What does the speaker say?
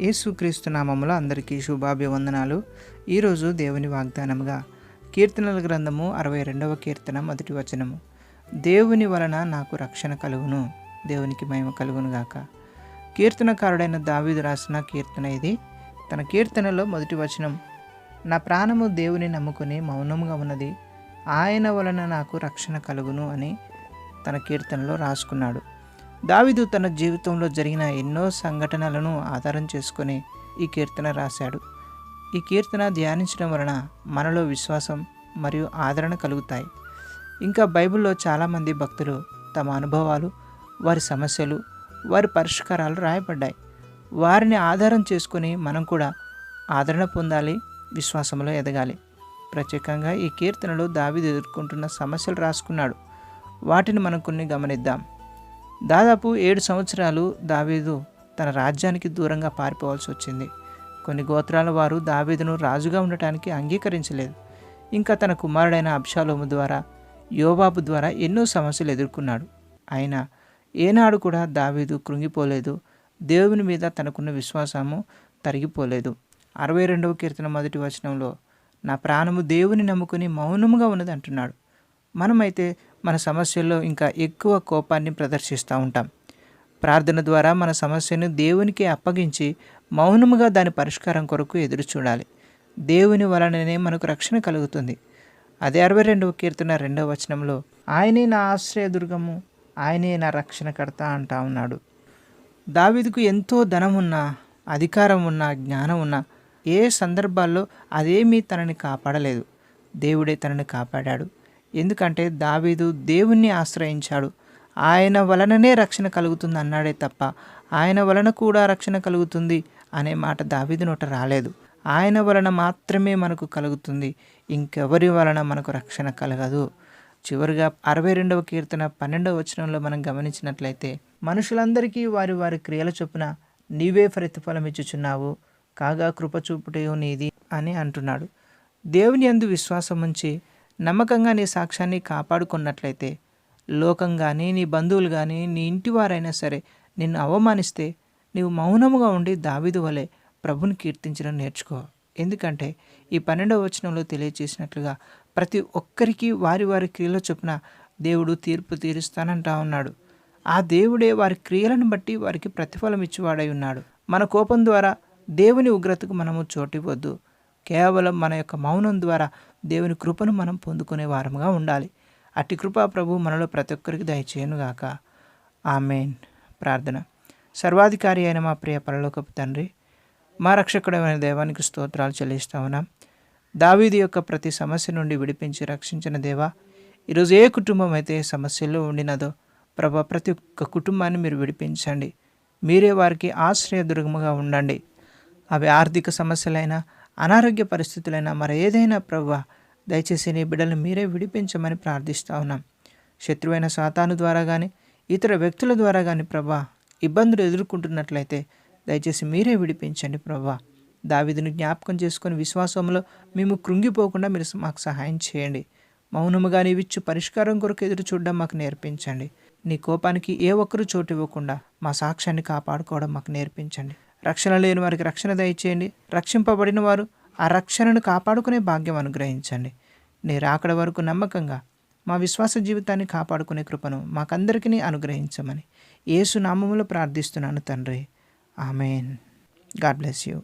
యేసుక్రీస్తు నామములో అందరికీ శుభాభివందనాలు. ఈరోజు దేవుని వాగ్దానముగా కీర్తనల గ్రంథము అరవై రెండవ కీర్తన మొదటి వచనము. దేవుని వలన నాకు రక్షణ కలుగును దేవునికి మహిమ కలుగును గాక. కీర్తనకారుడైన దావీదు రాసిన కీర్తన ఇది. తన కీర్తనలో మొదటి వచనం నా ప్రాణము దేవుని నమ్ముకుని మౌనముగా ఉన్నది ఆయన వలన నాకు రక్షణ కలుగును అని తన కీర్తనలో రాసుకున్నాడు. దావిదు తన జీవితంలో జరిగిన ఎన్నో సంఘటనలను ఆధారం చేసుకుని ఈ కీర్తన రాశాడు. ఈ కీర్తన ధ్యానించడం వలన మనలో విశ్వాసం మరియు ఆదరణ కలుగుతాయి. ఇంకా బైబిల్లో చాలామంది భక్తులు తమ అనుభవాలు వారి సమస్యలు వారి పరిష్కారాలు రాయబడ్డాయి. వారిని ఆధారం చేసుకొని మనం కూడా ఆదరణ పొందాలి విశ్వాసంలో ఎదగాలి. ప్రత్యేకంగా ఈ కీర్తనలో దావిది ఎదుర్కొంటున్న సమస్యలు రాసుకున్నాడు. వాటిని మనం కొన్ని గమనిద్దాం. దాదాపు ఏడు సంవత్సరాలు దావీదు తన రాజ్యానికి దూరంగా పారిపోవాల్సి వచ్చింది. కొన్ని గోత్రాల వారు దావీదును రాజుగా ఉండటానికి అంగీకరించలేదు. ఇంకా తన కుమారుడైన అబ్షాలోము ద్వారా యోబాబు ద్వారా ఎన్నో సమస్యలు ఎదుర్కొన్నాడు. అయినా ఏనాడు కూడా దావీదు కృంగిపోలేదు. దేవుని మీద తనకున్న విశ్వాసము తరిగిపోలేదు. అరవై రెండవ కీర్తన మొదటి వచనంలో నా ప్రాణము దేవుని నమ్ముకుని మౌనముగా ఉన్నది అంటున్నాడు మనమైతే మన సమస్యల్లో ఇంకా ఎక్కువ కోపాన్ని ప్రదర్శిస్తూ ఉంటాం. ప్రార్థన ద్వారా మన సమస్యను దేవునికి అప్పగించి మౌనముగా దాని పరిష్కారం కొరకు ఎదురు చూడాలి దేవుని వలననే మనకు రక్షణ కలుగుతుంది. అదే అరవై రెండవ కీర్తన రెండవ వచనంలో ఆయనే నా ఆశ్రయదుర్గము ఆయనే నా రక్షణకర్త అంటా ఉన్నాడు. దావీదుకు ఎంతో ధనం ఉన్నా అధికారం ఉన్నా జ్ఞానం ఉన్నా ఏ సందర్భాల్లో అదేమీ తనని కాపాడలేదు. దేవుడే తనని కాపాడాడు. ఎందుకంటే దావీదు దేవుణ్ణి ఆశ్రయించాడు. ఆయన వలననే రక్షణ కలుగుతుంది అన్నాడే తప్ప ఆయన వలన కూడా రక్షణ కలుగుతుంది అనే మాట దావీదు నోట రాలేదు. ఆయన వలన మాత్రమే మనకు కలుగుతుంది ఇంకెవరి వలన మనకు రక్షణ కలగదు. చివరిగా అరవై రెండవ కీర్తన పన్నెండవ వచనంలో మనం గమనించినట్లయితే మనుషులందరికీ వారి వారి క్రియల చొప్పున నీవే ప్రతిఫలం ఇచ్చుచున్నావు కాగా కృపచూపుటయో నీది అని అంటున్నాడు. దేవుని అందు విశ్వాసం ఉంచి నమ్మకంగా నీ సాక్ష్యాన్ని కాపాడుకున్నట్లయితే లోకం కానీ నీ బంధువులు కానీ నీ ఇంటివారైనా సరే నిన్ను అవమానిస్తే నీవు మౌనముగా ఉండి దావిదు వలె ప్రభుని కీర్తించడం నేర్చుకో. ఎందుకంటే ఈ పన్నెండవ వచనంలో తెలియజేసినట్లుగా ప్రతి ఒక్కరికి వారి వారి క్రియల చొప్పున దేవుడు తీర్పు తీరుస్తానంటా ఉన్నాడు. ఆ దేవుడే వారి క్రియలను బట్టి వారికి ప్రతిఫలం ఇచ్చివాడై ఉన్నాడు. మన కోపం ద్వారా దేవుని ఉగ్రతకు మనము చోటివ్వద్దు కేవలం మన యొక్క మౌనం ద్వారా దేవుని కృపను మనం పొందుకునే వారముగా ఉండాలి. అట్టి కృపా ప్రభు మనలో ప్రతి ఒక్కరికి దయచేయనుగాక. ఆమెన్. ప్రార్థన. సర్వాధికారి అయిన మా ప్రియ పరలోకపు తండ్రి మా రక్షకుడమైన దేవానికి స్తోత్రాలు చెల్లిస్తా ఉన్నాం. దావీది యొక్క ప్రతి సమస్య నుండి విడిపించి రక్షించిన దేవా ఈరోజు ఏ కుటుంబం అయితే సమస్యల్లో ఉండినదో ప్రభా ప్రతి ఒక్క కుటుంబాన్ని మీరు విడిపించండి. మీరే వారికి ఆశ్రయ దుర్గముగా ఉండండి. అవి ఆర్థిక సమస్యలైనా అనారోగ్య పరిస్థితులైనా మరి ఏదైనా ప్రభు దయచేసి నీ బిడ్డలను మీరే విడిపించమని ప్రార్థిస్తూ ఉన్నాం. శత్రువైన సాతాను ద్వారా కానీ ఇతర వ్యక్తుల ద్వారా కానీ ప్రభా ఇబ్బందులు ఎదుర్కొంటున్నట్లయితే దయచేసి మీరే విడిపించండి ప్రభా దావిదిని జ్ఞాపకం చేసుకొని విశ్వాసంలో మేము కృంగిపోకుండా మీరు మాకు సహాయం చేయండి. మౌనముగా నీవిచ్చు పరిష్కారం కొరకు ఎదురు చూడడం మాకు నేర్పించండి. నీ కోపానికి ఏ ఒక్కరు చోటు ఇవ్వకుండా మా సాక్ష్యాన్ని కాపాడుకోవడం మాకు నేర్పించండి. రక్షణ లేని వారికి రక్షణ దయచేయండి. రక్షింపబడిన వారు ఆ రక్షణను కాపాడుకునే భాగ్యం అనుగ్రహించండి. నీ రాకడ వరకు నమ్మకంగా మా విశ్వాస జీవితాన్ని కాపాడుకునే కృపను మాకందరికీ అనుగ్రహించమని ఏసు నామములో ప్రార్థిస్తున్నాను తండ్రి. ఆమెన్. God bless you.